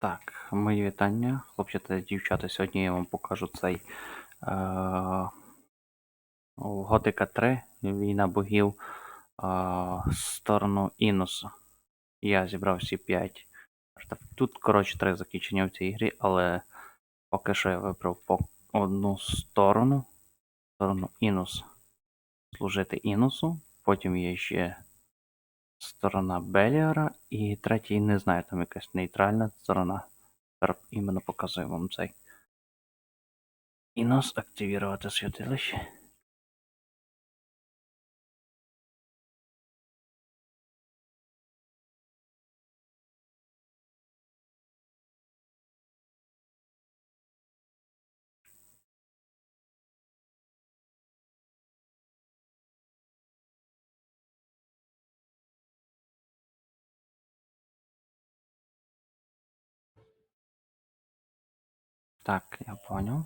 Так, мої вітання, хлопчата та дівчата. Сьогодні я вам покажу цей е- Готика 3, війна богів е- сторону Інуса. Я зібрав всі 5. Тут, коротше, три закінчення в цій грі, але поки що я вибрав по одну сторону. Сторону Інус. Служити Інусу. Потім є ще сторона Беліара і третій, не знаю, там якась нейтральна сторона. Зараз іменно показую вам цей. Інос активувати святилище. Так, я понял.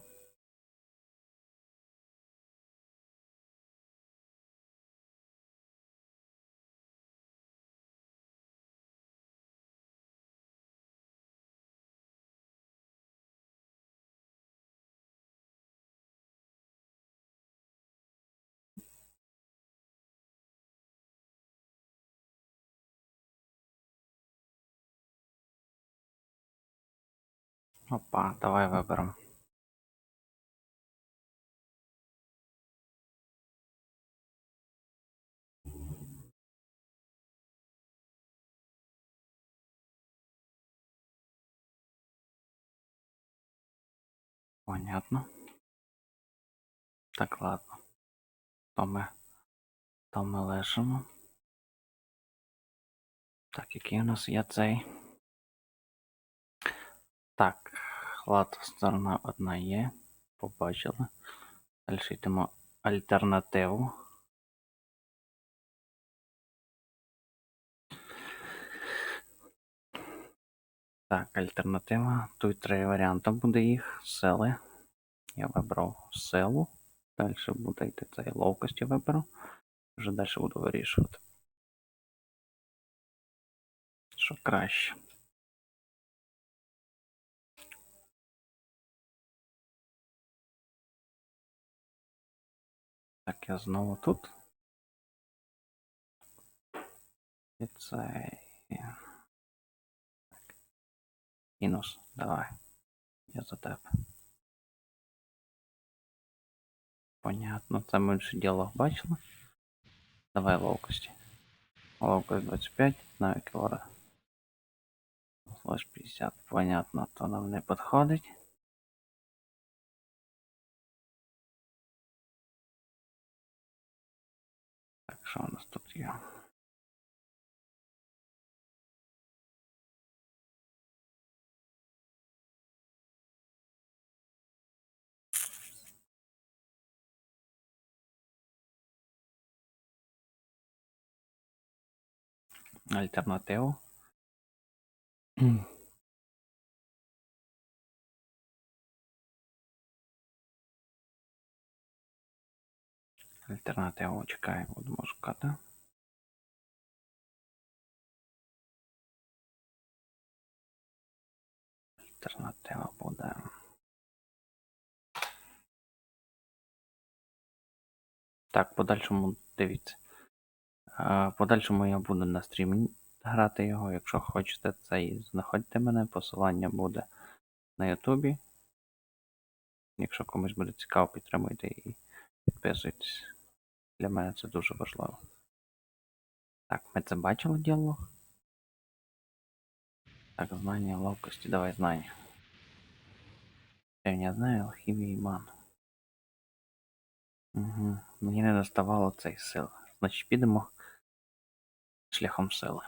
Опа, давай виберемо. Понятно. Так, ладно. То ми, то ми лишимо. Так, який у нас є цей? Так, ладно, сторона одна є. Побачили. Далі йдемо альтернативу. Так, альтернатива. Тут три варіанти буде їх. Сели. Я вибрав селу. Далі буде йти цей ловкость я виберу. Вже далі буду вирішувати. Що краще. Так, я знову тут. І цей. Так. Мінус, давай. Я за тебе. Понятно, це ми вже діалог бачили. Давай ловкості. Ловкость 25, на кілора. Лиш 50, понятно, то нам не підходить. Так, що у нас тут Альтернативу. Чекаємо, будемо шукати. Альтернатива буде. Так, подальшому дивіться. Подальшому я буду на стрімі грати його. Якщо хочете, це і знаходьте мене. Посилання буде на Ютубі. Якщо комусь буде цікаво, підтримуйте і підписуйтесь. Для мене це дуже важливо. Так, ми це бачили діалог? Так, знання ловкості, давай знання. Я не знаю, алхімія і ман. Угу. Мені не доставало цей сил. Значить, підемо шляхом сили.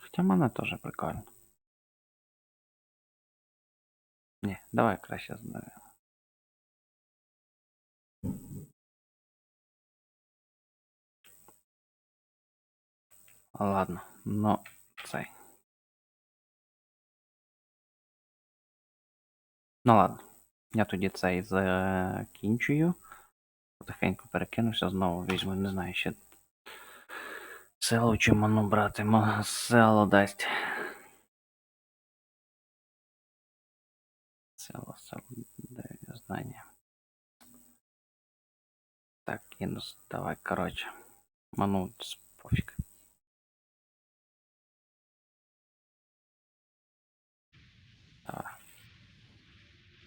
Хоча мене теж прикольно. Ні, давай краще знаю. Ладно, ну цей. Ну ладно. Я тоді цей закінчую. Потихеньку перекинуся, знову візьму, не знаю, ще село чи ману брати, село дасть. Село, село дає знання. Так, інус, давай, коротше. Ману пофіг.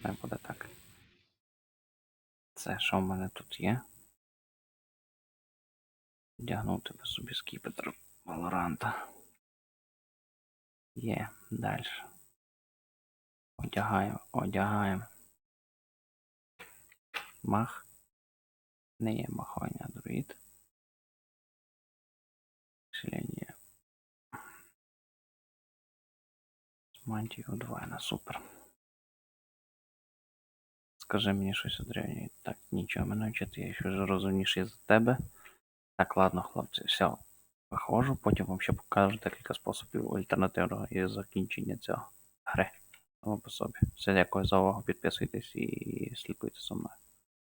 Не буде так. Це що в мене тут є? Вдягнути би собі скіпетр Валоранта. Є, далі. Одягаємо, одягаємо. Мах. Не є махання, друїд. Селення. З мантією удвоєна, супер. Скажи мені щось Андрій. Так, нічого мене вчити, я ще розумніший за тебе. Так, ладно, хлопці, все. Виходжу, потім вам ще покажу декілька способів альтернативного і закінчення цього гри. Само по собі. Все, дякую за увагу, підписуйтесь і слідкуйте за мною.